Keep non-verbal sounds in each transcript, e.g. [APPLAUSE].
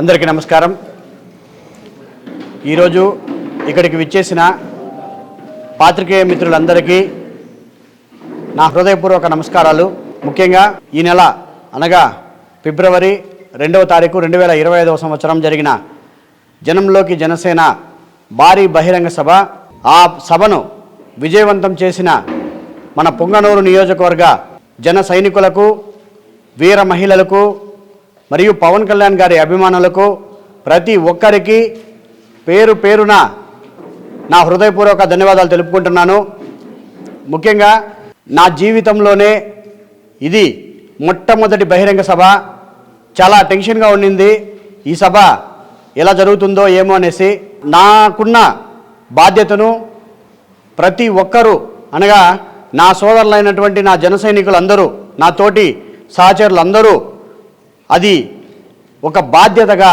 అందరికీ నమస్కారం. ఈరోజు ఇక్కడికి విచ్చేసిన పాత్రికేయ మిత్రులందరికీ నా హృదయపూర్వక నమస్కారాలు. ముఖ్యంగా ఈ నెల అనగా ఫిబ్రవరి రెండవ తారీఖు రెండు వేల ఇరవై ఐదవ సంవత్సరం జరిగిన జనంలోకి జనసేన భారీ బహిరంగ సభ. ఆ సభను విజయవంతం చేసిన మన పొంగనూరు నియోజకవర్గ జన సైనికులకు వీర మహిళలకు మరియు పవన్ కళ్యాణ్ గారి అభిమానులకు ప్రతి ఒక్కరికి పేరు పేరున నా హృదయపూర్వక ధన్యవాదాలు తెలుపుకుంటున్నాను. ముఖ్యంగా నా జీవితంలోనే ఇది మొట్టమొదటి బహిరంగ సభ. చాలా టెన్షన్గా ఉండింది. ఈ సభ ఎలా జరుగుతుందో ఏమో అనేసి నాకున్న బాధ్యతను ప్రతి ఒక్కరూ అనగా నా సోదరులైనటువంటి నా జన సైనికులందరూ నా తోటి సహచరులందరూ అది ఒక బాధ్యతగా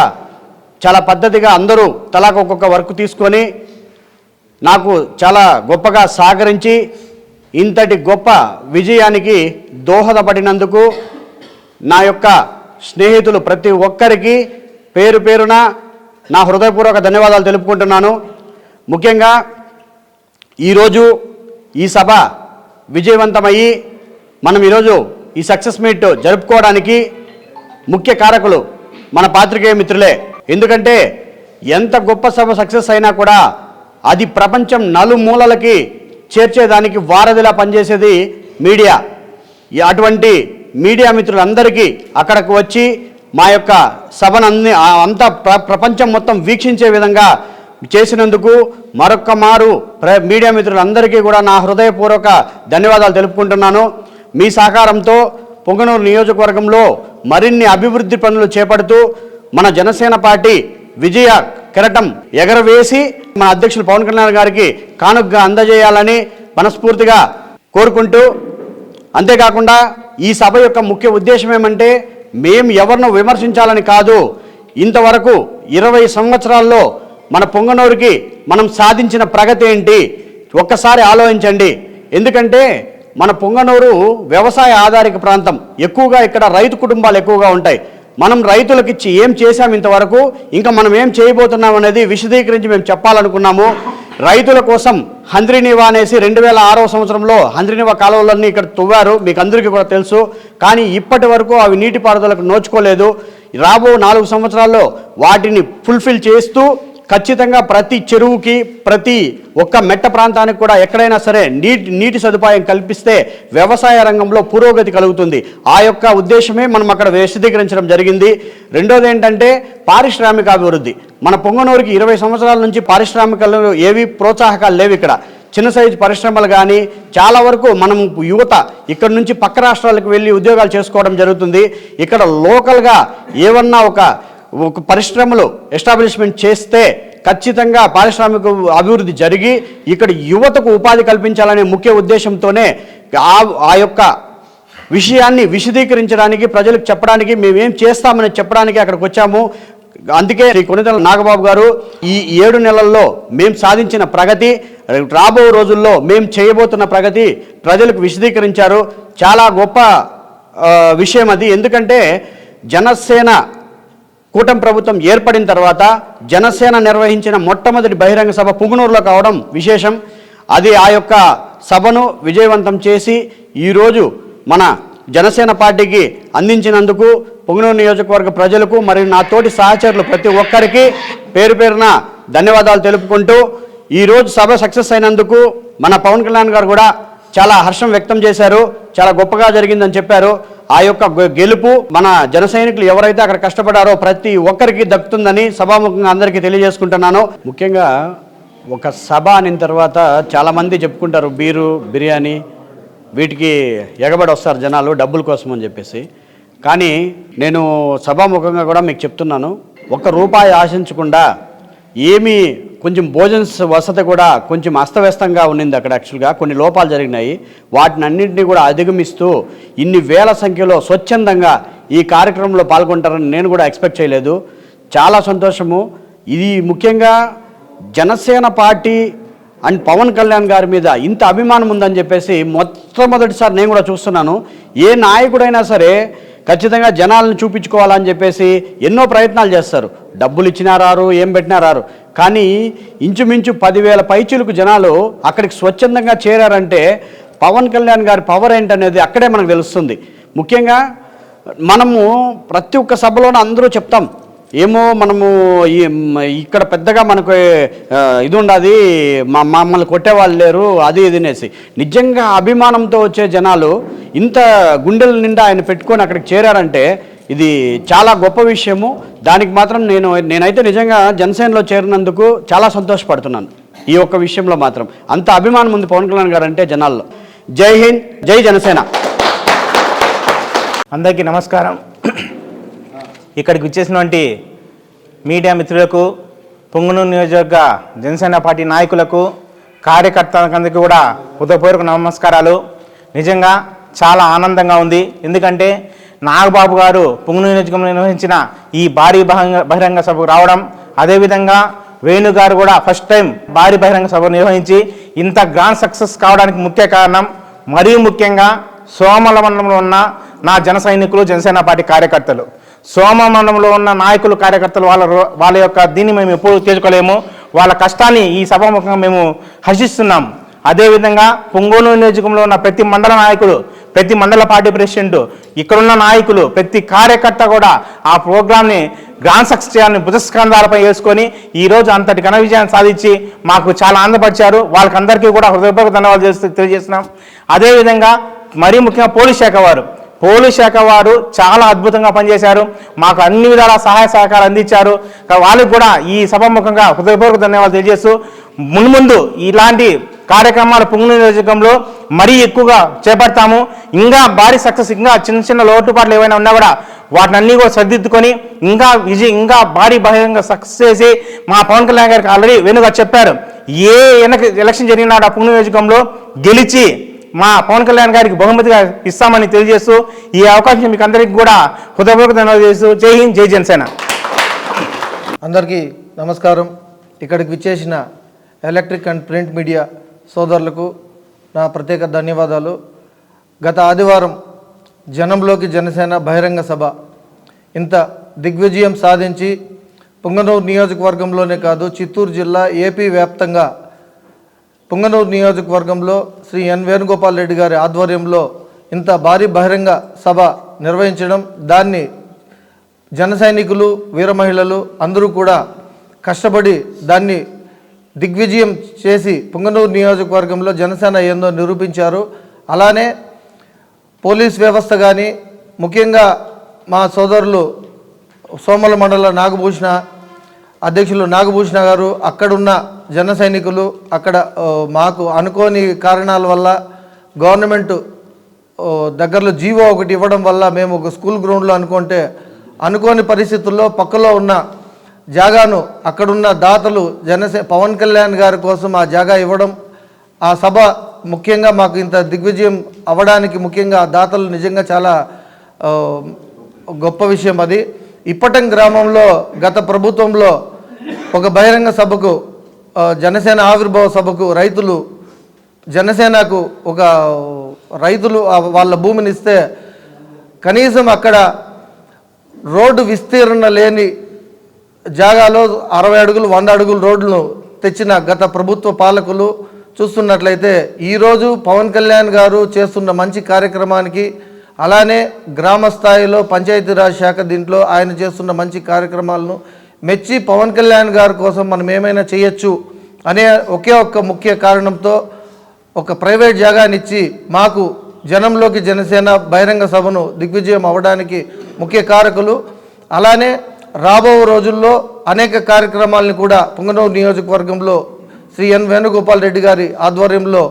చాలా పద్ధతిగా అందరూ తలాకు ఒక్కొక్క వర్క్ తీసుకొని నాకు చాలా గొప్పగా సహకరించి ఇంతటి గొప్ప విజయానికి దోహదపడినందుకు నా యొక్క స్నేహితులు ప్రతి ఒక్కరికి పేరు పేరున నా హృదయపూర్వక ధన్యవాదాలు తెలుపుకుంటున్నాను. ముఖ్యంగా ఈరోజు ఈ సభ విజయవంతమయ్యి మనం ఈరోజు ఈ సక్సెస్ మీట్ జరుపుకోవడానికి ముఖ్య కారకులు మన పాత్రికేయ మిత్రులే. ఎందుకంటే ఎంత గొప్ప సభ సక్సెస్ అయినా కూడా అది ప్రపంచం నలుమూలలకి చేర్చేదానికి వారధిలా పనిచేసేది మీడియా. అటువంటి మీడియా మిత్రులందరికీ అక్కడికి వచ్చి మా యొక్క సభను అన్ని అంతా ప్ర ప్రపంచం మొత్తం వీక్షించే విధంగా చేసినందుకు మరొక్క మారు ప్ర మీడియా మిత్రులందరికీ కూడా నా హృదయపూర్వక ధన్యవాదాలు తెలుపుకుంటున్నాను. మీ సహకారంతో పొంగనూరు నియోజకవర్గంలో మరిన్ని అభివృద్ధి పనులు చేపడుతూ మన జనసేన పార్టీ విజయ కిరటం ఎగరవేసి మన అధ్యక్షులు పవన్ కళ్యాణ్ గారికి కానుకగా అందజేయాలని మనస్ఫూర్తిగా కోరుకుంటూ అంతేకాకుండా ఈ సభ యొక్క ముఖ్య ఉద్దేశం ఏమంటే మేము ఎవరినో విమర్శించాలని కాదు ఇంతవరకు ఇరవై సంవత్సరాల్లో మన పొంగనూరుకి మనం సాధించిన ప్రగతి ఏంటి? ఒక్కసారి ఆలోచించండి. ఎందుకంటే మన పొంగనూరు వ్యవసాయ ఆధారిత ప్రాంతం. ఎక్కువగా ఇక్కడ రైతు కుటుంబాలు ఎక్కువగా ఉంటాయి. మనం రైతులకు ఇచ్చి ఏం చేశాం ఇంతవరకు? ఇంకా మనం ఏం చేయబోతున్నాం అనేది విశదీకరించి మేము చెప్పాలనుకున్నాము. రైతుల కోసం హంద్రినివా అనేసి రెండు వేల ఆరవ సంవత్సరంలో హంద్రినివా కాలువలన్నీ ఇక్కడ తువ్వారు. మీకు అందరికీ కూడా తెలుసు. కానీ ఇప్పటి వరకు అవి నీటిపారుదలకు నోచుకోలేదు. రాబో నాలుగు సంవత్సరాల్లో వాటిని ఫుల్ఫిల్ చేస్తూ ఖచ్చితంగా ప్రతి చెరువుకి ప్రతి ఒక్క మెట్ట ప్రాంతానికి కూడా ఎక్కడైనా సరే నీటి నీటి సదుపాయం కల్పిస్తే వ్యవసాయ రంగంలో పురోగతి కలుగుతుంది. ఆ యొక్క ఉద్దేశమే మనం అక్కడ విశదీకరించడం జరిగింది. రెండోది ఏంటంటే పారిశ్రామిక అభివృద్ధి. మన పొంగనూరుకి ఇరవై సంవత్సరాల నుంచి పారిశ్రామికలు ఏవి ప్రోత్సాహకాలు లేవు ఇక్కడ. చిన్న సైజు పరిశ్రమలు కానీ చాలా వరకు మనం యువత ఇక్కడ నుంచి పక్క రాష్ట్రాలకు వెళ్ళి ఉద్యోగాలు చేసుకోవడం జరుగుతుంది. ఇక్కడ లోకల్గా ఏమన్నా ఒక ఒక పరిశ్రమలు ఎస్టాబ్లిష్మెంట్ చేస్తే ఖచ్చితంగా పారిశ్రామిక అభివృద్ధి జరిగి ఇక్కడ యువతకు ఉపాధి కల్పించాలనే ముఖ్య ఉద్దేశంతోనే ఆ ఆ యొక్క విషయాన్ని విశదీకరించడానికి ప్రజలకు చెప్పడానికి మేమేం చేస్తామని చెప్పడానికి అక్కడికి వచ్చాము. అందుకే శ్రీ కొనితల నాగబాబు గారు ఈ ఏడు నెలల్లో మేము సాధించిన ప్రగతి రాబో రోజుల్లో మేము చేయబోతున్న ప్రగతి ప్రజలకు విశదీకరించారు. చాలా గొప్ప విషయం అది. ఎందుకంటే జనసేన కూటమి ప్రభుత్వం ఏర్పడిన తర్వాత జనసేన నిర్వహించిన మొట్టమొదటి బహిరంగ సభ పుంగనూరులో కావడం విశేషం. అది ఆ యొక్క సభను విజయవంతం చేసి ఈరోజు మన జనసేన పార్టీకి అందించినందుకు పుంగనూరు నియోజకవర్గ ప్రజలకు మరియు నా తోటి సహచరులు ప్రతి ఒక్కరికి పేరు పేరున ధన్యవాదాలు తెలుపుకుంటూ ఈరోజు సభ సక్సెస్ అయినందుకు మన పవన్ కళ్యాణ్ గారు కూడా చాలా హర్షం వ్యక్తం చేశారు. చాలా గొప్పగా జరిగిందని చెప్పారు. ఆ యొక్క గెలుపు మన జన సైనికులు ఎవరైతే అక్కడ కష్టపడారో ప్రతి ఒక్కరికి దక్కుతుందని సభాముఖంగా అందరికీ తెలియజేసుకుంటున్నాను. ముఖ్యంగా ఒక సభ అనిన తర్వాత చాలామంది చెప్పుకుంటారు బీరు బిర్యానీ వీటికి ఎగబడి వస్తారు జనాలు డబ్బుల కోసం అని చెప్పేసి. కానీ నేను సభాముఖంగా కూడా మీకు చెప్తున్నాను ఒక్క రూపాయి ఆశించకుండా ఏమీ కొంచెం భోజన వసతి కూడా కొంచెం అస్తవ్యస్తంగా ఉన్నింది అక్కడ యాక్చువల్గా కొన్ని లోపాలు జరిగినాయి. వాటిని అన్నింటినీ కూడా అధిగమిస్తూ ఇన్ని వేల సంఖ్యలో స్వచ్ఛందంగా ఈ కార్యక్రమంలో పాల్గొంటారని నేను కూడా ఎక్స్పెక్ట్ చేయలేదు. చాలా సంతోషము. ఇది ముఖ్యంగా జనసేన పార్టీ అండ్ పవన్ కళ్యాణ్ గారి మీద ఇంత అభిమానం ఉందని చెప్పేసి మొట్టమొదటిసారి నేను కూడా చూస్తున్నాను. ఏ నాయకుడైనా సరే ఖచ్చితంగా జనాలను చూపించుకోవాలని చెప్పేసి ఎన్నో ప్రయత్నాలు చేస్తారు. డబ్బులు ఇచ్చినా రారు ఏం పెట్టినా రారు. కానీ ఇంచుమించు పదివేల పైచులకు జనాలు అక్కడికి స్వచ్ఛందంగా చేరారంటే పవన్ కళ్యాణ్ గారి పవర్ ఏంటనేది అక్కడే మనకు తెలుస్తుంది. ముఖ్యంగా మనము ప్రతి ఒక్క సభలోనూ అందరూ చెప్తాం. ఏమో మనము ఇక్కడ పెద్దగా మనకు ఇది ఉండదు. మా మమ్మల్ని కొట్టేవాళ్ళు లేరు అది ఇది అనేసి. నిజంగా అభిమానంతో వచ్చే జనాలు ఇంత గుండెల నిండా ఆయన పెట్టుకొని అక్కడికి చేరారంటే ఇది చాలా గొప్ప విషయము. దానికి మాత్రం నేను నేనైతే నిజంగా జనసేనలో చేరినందుకు చాలా సంతోషపడుతున్నాను. ఈ ఒక్క విషయంలో మాత్రం. అంత అభిమానం ఉంది పవన్ కళ్యాణ్ గారు అంటే జనాల్లో. జై హింద్ జై జనసేన. అందరికీ నమస్కారం. ఇక్కడికి వచ్చేసినటువంటి మీడియా మిత్రులకు పొంగునూరు నియోజకవర్గ జనసేన పార్టీ నాయకులకు కార్యకర్తలందరికీ కూడా హృదయపూర్వక నమస్కారాలు. నిజంగా చాలా ఆనందంగా ఉంది. ఎందుకంటే నాగబాబు గారు పొంగునూరు నియోజకవర్గంలో నిర్వహించిన ఈ భారీ బహిరంగ బహిరంగ సభకు రావడం అదేవిధంగా వేణు గారు కూడా ఫస్ట్ టైం భారీ బహిరంగ సభ నిర్వహించి ఇంత గ్రాండ్ సక్సెస్ కావడానికి ముఖ్య కారణం మరీ ముఖ్యంగా సోమల మండలంలో ఉన్న నా జన సైనికులు జనసేన పార్టీ కార్యకర్తలు. సోమమండలంలో ఉన్న నాయకులు కార్యకర్తలు వాళ్ళ వాళ్ళ యొక్క దీన్ని మేము ఎప్పుడు తీర్చుకోలేము వాళ్ళ కష్టాన్ని ఈ సభాముఖంగా మేము హర్షిస్తున్నాం. అదేవిధంగా పొంగోలు నియోజకంలో ఉన్న ప్రతి మండల నాయకులు ప్రతి మండల పార్టీ ప్రెసిడెంట్ ఇక్కడున్న నాయకులు ప్రతి కార్యకర్త కూడా ఆ ప్రోగ్రామ్ని గ్రాండ్ సక్సెస్ చేయాలని వేసుకొని ఈరోజు అంతటి ఘన విజయాన్ని సాధించి మాకు చాలా ఆనందపరిచారు. వాళ్ళకందరికీ కూడా హృదయపూర్వక ధన్యవాదాలు తెలియజేస్తున్నాం. అదేవిధంగా మరీ ముఖ్యంగా పోలీస్ శాఖ వారు పోలీస్ శాఖ వారు చాలా అద్భుతంగా పనిచేశారు. మాకు అన్ని విధాల సహాయ సహకారాలు అందించారు. వాళ్ళకి కూడా ఈ సభాముఖంగా హృదయపూర్వక ధన్యవాదాలు తెలియజేస్తూ మున్ముందు ఇలాంటి కార్యక్రమాలు పొంగునూరు నియోజకంలో మరీ ఎక్కువగా చేపడతాము. ఇంకా భారీ సక్సెస్ ఇంకా చిన్న చిన్న లోటుపాట్లు ఏవైనా ఉన్నా కూడా వాటిని అన్ని కూడా సర్దిద్దుకొని ఇంకా విజయ్ ఇంకా భారీ బహిరంగ సక్సెస్ చేసి మా పవన్ కళ్యాణ్ గారికి ఆల్రెడీ వెనుక చెప్పారు. ఏ వెనక ఎలక్షన్ జరిగినాడు ఆ పొంగునూరు నియోజకంలో గెలిచి మా పవన్ కళ్యాణ్ గారికి బహుమతిగా ఇస్తామని తెలియజేస్తూ ఈ అవకాశం మీకు అందరికీ కూడా హృదయపూర్వక ధన్యవాదాలు చేస్తూ జై హింద్ జై జనసేన. అందరికీ నమస్కారం. ఇక్కడికి విచ్చేసిన ఎలక్ట్రిక్ అండ్ ప్రింట్ మీడియా సోదరులకు నా ప్రత్యేక ధన్యవాదాలు. గత ఆదివారం జనంలోకి జనసేన బహిరంగ సభ ఇంత దిగ్విజయం సాధించి పుంగనూరు నియోజకవర్గంలోనే కాదు చిత్తూరు జిల్లా ఏపీ వ్యాప్తంగా పుంగనూరు నియోజకవర్గంలో శ్రీ ఎన్ వేణుగోపాల్ రెడ్డి గారి ఆధ్వర్యంలో ఇంత భారీ బహిరంగ సభ నిర్వహించడం దాన్ని జన సైనికులు వీర మహిళలు అందరూ కూడా కష్టపడి దాన్ని దిగ్విజయం చేసి పుంగనూరు నియోజకవర్గంలో జనసేన ఏందో నిరూపించారు. అలానే పోలీస్ వ్యవస్థ కానీ ముఖ్యంగా మా సోదరులు సోమల మండల నాగభూషణ అధ్యక్షులు నాగభూషణ గారు అక్కడున్న జన సైనికులు అక్కడ మాకు అనుకోని కారణాల వల్ల గవర్నమెంట్ దగ్గరలో జీవో ఒకటి ఇవ్వడం వల్ల మేము ఒక స్కూల్ గ్రౌండ్లో అనుకుంటే అనుకోని పరిస్థితుల్లో పక్కలో ఉన్న జాగాను అక్కడున్న దాతలు జనసే పవన్ కళ్యాణ్ గారి కోసం ఆ జాగా ఇవ్వడం ఆ సభ ముఖ్యంగా మాకు ఇంత దిగ్విజయం అవ్వడానికి ముఖ్యంగా దాతలు నిజంగా చాలా గొప్ప విషయం అది. ఇప్పటం గ్రామంలో గత ప్రభుత్వంలో ఒక బహిరంగ సభకు జనసేన ఆవిర్భావ సభకు రైతులు జనసేనకు ఒక రైతులు వాళ్ళ భూమిని ఇస్తే కనీసం అక్కడ రోడ్డు విస్తీర్ణ లేని జాగాలో అరవై అడుగులు వంద అడుగులు రోడ్లను తెచ్చిన గత ప్రభుత్వ పాలకులు చూస్తున్నట్లయితే ఈరోజు పవన్ కళ్యాణ్ గారు చేస్తున్న మంచి కార్యక్రమానికి అలానే గ్రామ స్థాయిలో పంచాయతీరాజ్ శాఖ దీంట్లో ఆయన చేస్తున్న మంచి కార్యక్రమాలను మెచ్చి పవన్ కళ్యాణ్ గారి కోసం మనం ఏమైనా చేయొచ్చు అనే ఒకే ఒక్క ముఖ్య కారణంతో ఒక ప్రైవేట్ జాగానిచ్చి మాకు జనంలోకి జనసేన బహిరంగ సభను దిగ్విజయం అవ్వడానికి ముఖ్య కారకులు. అలానే రాబో రోజుల్లో అనేక కార్యక్రమాలను కూడా పుంగనూరు నియోజకవర్గంలో శ్రీ ఎన్ వేణుగోపాల్ రెడ్డి గారి ఆధ్వర్యంలో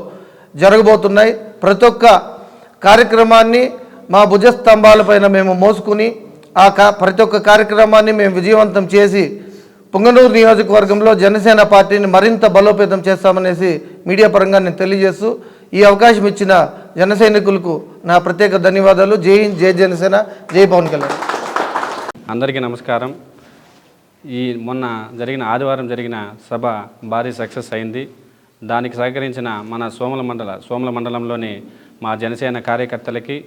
జరగబోతున్నాయి. ప్రతి ఒక్క కార్యక్రమాన్ని మా భుజస్తంభాలపైన మేము మోసుకుని ఆ కా ప్రతి ఒక్క కార్యక్రమాన్ని మేము విజయవంతం చేసి పుంగనూరు నియోజకవర్గంలో జనసేన పార్టీని మరింత బలోపేతం చేస్తామనేసి మీడియా పరంగా నేను తెలియజేస్తూ ఈ అవకాశం ఇచ్చిన జన సైనికులకు నా ప్రత్యేక ధన్యవాదాలు. జై హింద్ జై జనసేన జై పవన్ కళ్యాణ్. అందరికీ నమస్కారం. ఈ మొన్న జరిగిన ఆదివారం జరిగిన సభ భారీ సక్సెస్ అయింది. దానికి సహకరించిన మన సోమల మండల సోమల మండలంలోని మా జనసేన కార్యకర్తలకి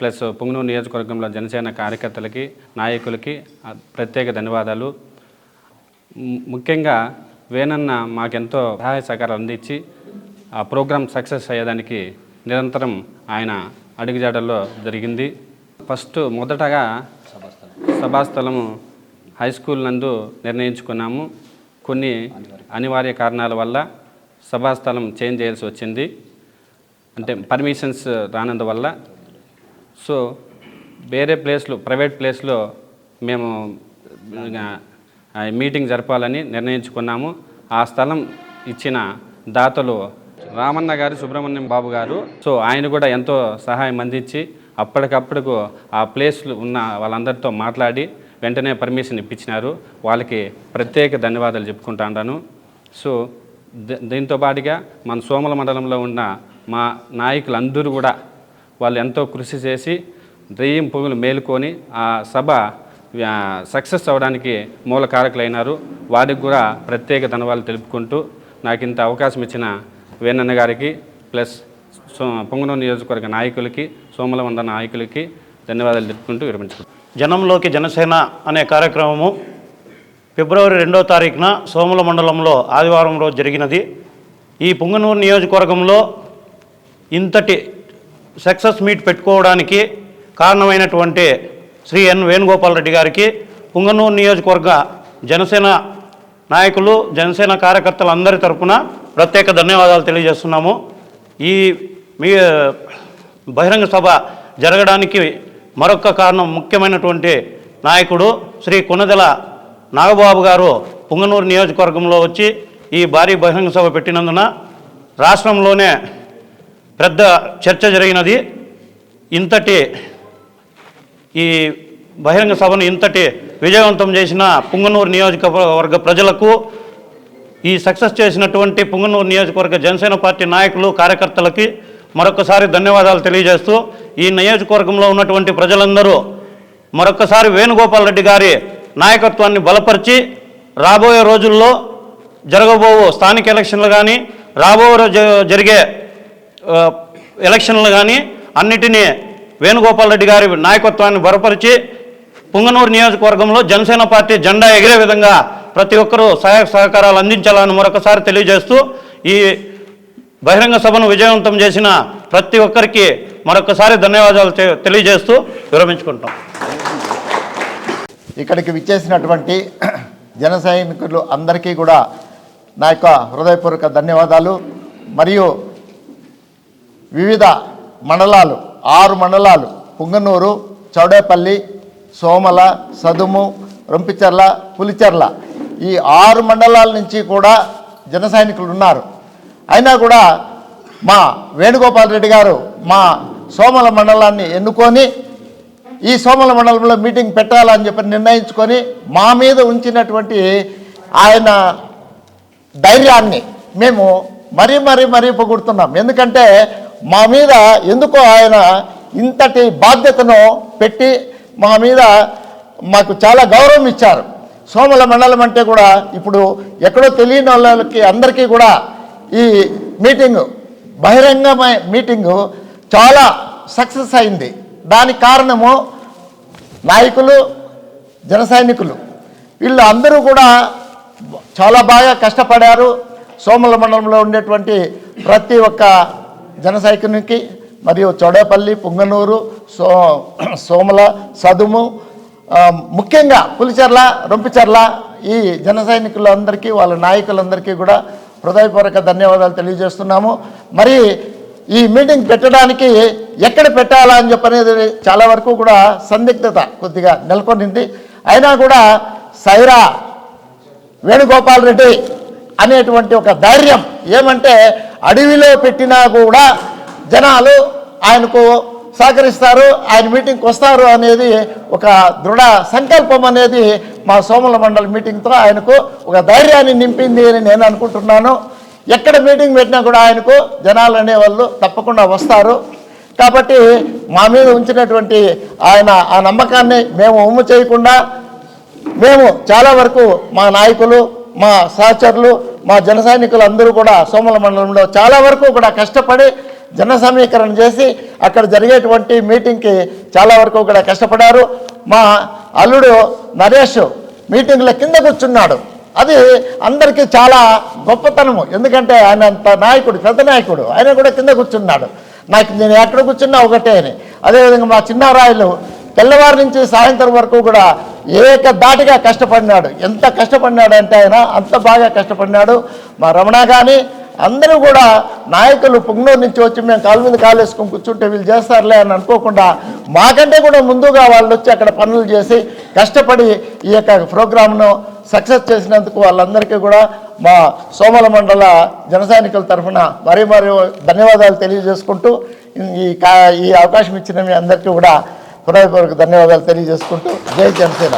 ప్లస్ పుంగనూరు నియోజకవర్గంలో జనసేన కార్యకర్తలకి నాయకులకి ప్రత్యేక ధన్యవాదాలు. ముఖ్యంగా వేనన్న మాకెంతో సహాయ సహకారాలు అందించి ఆ ప్రోగ్రాం సక్సెస్ అయ్యేదానికి నిరంతరం ఆయన అడుగుజాడల్లో జరిగింది. ఫస్ట్ మొదటగా సభాస్థలము హై స్కూల్ నందు నిర్ణయించుకున్నాము. కొన్ని అనివార్య కారణాల వల్ల సభాస్థలం చేంజ్ చేయాల్సి వచ్చింది. అంటే పర్మిషన్స్ రానందువల్ల సో వేరే ప్లేస్లో ప్రైవేట్ ప్లేస్లో మేము మీటింగ్ జరపాలని నిర్ణయించుకున్నాము. ఆ స్థలం ఇచ్చిన దాతలు రామన్న గారు సుబ్రహ్మణ్యం బాబు గారు. సో ఆయన కూడా ఎంతో సహాయం అందించి అప్పటికప్పుడు ఆ ప్లేస్లు ఉన్న వాళ్ళందరితో మాట్లాడి వెంటనే పర్మిషన్ ఇప్పించినారు. వాళ్ళకి ప్రత్యేక ధన్యవాదాలు చెప్పుకుంటాను సో ద- దీంతో పాటుగా మన సోమల మండలంలో ఉన్న మా నాయకులందరూ కూడా వాళ్ళు ఎంతో కృషి చేసి దెయ్యం పొగులు మేలుకొని ఆ సభ సక్సెస్ అవ్వడానికి మూల కారకులైనారు. వారికి కూడా ప్రత్యేక ధన్యవాదాలు తెలుపుకుంటూ నాకు ఇంత అవకాశం ఇచ్చిన వేణన్న గారికి ప్లస్ సో పొంగనూరు నియోజకవర్గ నాయకులకి సోమలవంద నాయకులకి ధన్యవాదాలు తెలుపుకుంటూ విరమించుకుంటాను జనంలోకి జనసేన అనే కార్యక్రమము ఫిబ్రవరి రెండో తారీఖున సోముల మండలంలో ఆదివారం రోజు జరిగినది. ఈ పొంగనూరు నియోజకవర్గంలో ఇంతటి సక్సెస్ మీట్ పెట్టుకోవడానికి కారణమైనటువంటి శ్రీ ఎన్ వేణుగోపాల్ రెడ్డి గారికి పుంగనూరు నియోజకవర్గ జనసేన నాయకులు జనసేన కార్యకర్తలు అందరి తరఫున ప్రత్యేక ధన్యవాదాలు తెలియజేస్తున్నాము. ఈ మీ బహిరంగ సభ జరగడానికి మరొక కారణం ముఖ్యమైనటువంటి నాయకుడు శ్రీ కొనదెల నాగబాబు గారు పుంగనూరు నియోజకవర్గంలో వచ్చి ఈ భారీ బహిరంగ సభ పెట్టినందున రాష్ట్రంలోనే పెద్ద చర్చ జరిగినది. ఇంతటి ఈ బహిరంగ సభను ఇంతటి విజయవంతం చేసిన పుంగనూరు నియోజకవర్గ ప్రజలకు ఈ సక్సెస్ చేసినటువంటి పుంగనూరు నియోజకవర్గ జనసేన పార్టీ నాయకులు కార్యకర్తలకి మరొకసారి ధన్యవాదాలు తెలియజేస్తూ ఈ నియోజకవర్గంలో ఉన్నటువంటి ప్రజలందరూ మరొకసారి వేణుగోపాల్ రెడ్డి గారి నాయకత్వాన్ని బలపరిచి రాబోయే రోజుల్లో జరగబో స్థానిక ఎలక్షన్లు కానీ రాబో జరిగే ఎలక్షన్లు కానీ అన్నిటినీ వేణుగోపాల్ రెడ్డి గారి నాయకత్వాన్ని బలపరిచి పుంగనూరు నియోజకవర్గంలో జనసేన పార్టీ జెండా ఎగిరే విధంగా ప్రతి ఒక్కరూ సహాయ సహకారాలు అందించాలని మరొకసారి తెలియజేస్తూ ఈ బహిరంగ సభను విజయవంతం చేసిన ప్రతి ఒక్కరికి మరొకసారి ధన్యవాదాలు తె- తెలియజేస్తూ విరమించుకుంటాం. ఇక్కడికి విచ్చేసినటువంటి [CLEARS THROAT] జన సైనికులు అందరికీ కూడా నా యొక్క హృదయపూర్వక ధన్యవాదాలు. మరియు వివిధ మండలాలు ఆరు మండలాలు పుంగనూరు చౌడేపల్లి సోమల సదుము రొంపిచెర్ల పులిచెర్ల. ఈ ఆరు మండలాల నుంచి కూడా జన సైనికులు ఉన్నారు. అయినా కూడా మా వేణుగోపాల్ రెడ్డి గారు మా సోమల మండలాన్ని ఎన్నుకొని ఈ సోమల మండలంలో మీటింగ్ పెట్టాలని చెప్పి నిర్ణయించుకొని మా మీద ఉంచినటువంటి ఆయన ధైర్యాన్ని మేము మరీ మరీ మరీ పొగుడుతున్నాం. ఎందుకంటే మా మీద ఎందుకో ఆయన ఇంతటి బాధ్యతను పెట్టి మా మీద మాకు చాలా గౌరవం ఇచ్చారు. సోమల మండలం అంటే కూడా ఇప్పుడు ఎక్కడో తెలియని వాళ్ళకి అందరికీ కూడా ఈ మీటింగు బహిరంగమైన మీటింగు చాలా సక్సెస్ అయింది. దానికి కారణము నాయకులు జన సైనికులు. వీళ్ళు అందరూ కూడా చాలా బాగా కష్టపడారు. సోమల మండలంలో ఉండేటువంటి ప్రతి ఒక్క జన మరియు చౌడేపల్లి పుంగనూరు సో సోమల సదుము ముఖ్యంగా పులిచెర్ల రొంపిచెర్ల ఈ జన సైనికులందరికీ వాళ్ళ నాయకులందరికీ కూడా హృదయపూర్వక ధన్యవాదాలు తెలియజేస్తున్నాము. మరి ఈ మీటింగ్ పెట్టడానికి ఎక్కడ పెట్టాలా అని చెప్పనేది చాలా వరకు కూడా సందిగ్ధత కొద్దిగా నెలకొనింది. అయినా కూడా సైరా వేణుగోపాల్ రెడ్డి అనేటువంటి ఒక ధైర్యం ఏమంటే అడవిలో పెట్టినా కూడా జనాలు ఆయనకు సహకరిస్తారు ఆయన మీటింగ్కి వస్తారు అనేది ఒక దృఢ సంకల్పం అనేది మా సోమల మండలి మీటింగ్తో ఆయనకు ఒక ధైర్యాన్ని నింపింది అని నేను అనుకుంటున్నాను. ఎక్కడ మీటింగ్ పెట్టినా కూడా ఆయనకు జనాలు అనేవాళ్ళు తప్పకుండా వస్తారు. కాబట్టి మా మీద ఉంచినటువంటి ఆయన ఆ నమ్మకాన్ని మేము ఉమ్ము చేయకుండా మేము చాలా వరకు మా నాయకులు మా సహచరులు మా జన సైనికులు అందరూ కూడా సోమల మండలంలో చాలా వరకు కూడా కష్టపడి జన సమీకరణ చేసి అక్కడ జరిగేటువంటి మీటింగ్కి చాలా వరకు కూడా కష్టపడారు. మా అల్లుడు నరేష్ మీటింగ్ల కింద కూర్చున్నాడు. అది అందరికీ చాలా గొప్పతనము. ఎందుకంటే ఆయన అంత నాయకుడు పెద్ద నాయకుడు. ఆయన కూడా కింద కూర్చున్నాడు. నాకు నేను ఎక్కడ కూర్చున్నా ఒకటే అని. అదేవిధంగా మా చిన్నారాయలు తెల్లవారి నుంచి సాయంత్రం వరకు కూడా ఏక దాటిగా కష్టపడినాడు. ఎంత కష్టపడినాడు అంటే ఆయన అంత బాగా కష్టపడినాడు. మా రమణ కానీ అందరూ కూడా నాయకులు పుంగనూరు నుంచి వచ్చి మేము కాలు మీద కాలు వేసుకొని కూర్చుంటే వీళ్ళు చేస్తారులే అని అనుకోకుండా మాకంటే కూడా ముందుగా వాళ్ళు వచ్చి అక్కడ పనులు చేసి కష్టపడి ఈ యొక్క ప్రోగ్రామ్ను సక్సెస్ చేసినందుకు వాళ్ళందరికీ కూడా మా సోమల మండల జన సైనికుల తరఫున మరీ మరీ ధన్యవాదాలు తెలియజేసుకుంటూ ఈ కా ఈ అవకాశం ఇచ్చిన మీ అందరికీ కూడా హృదయపూర్వక ధన్యవాదాలు తెలియజేసుకుంటూ జై జనసేన.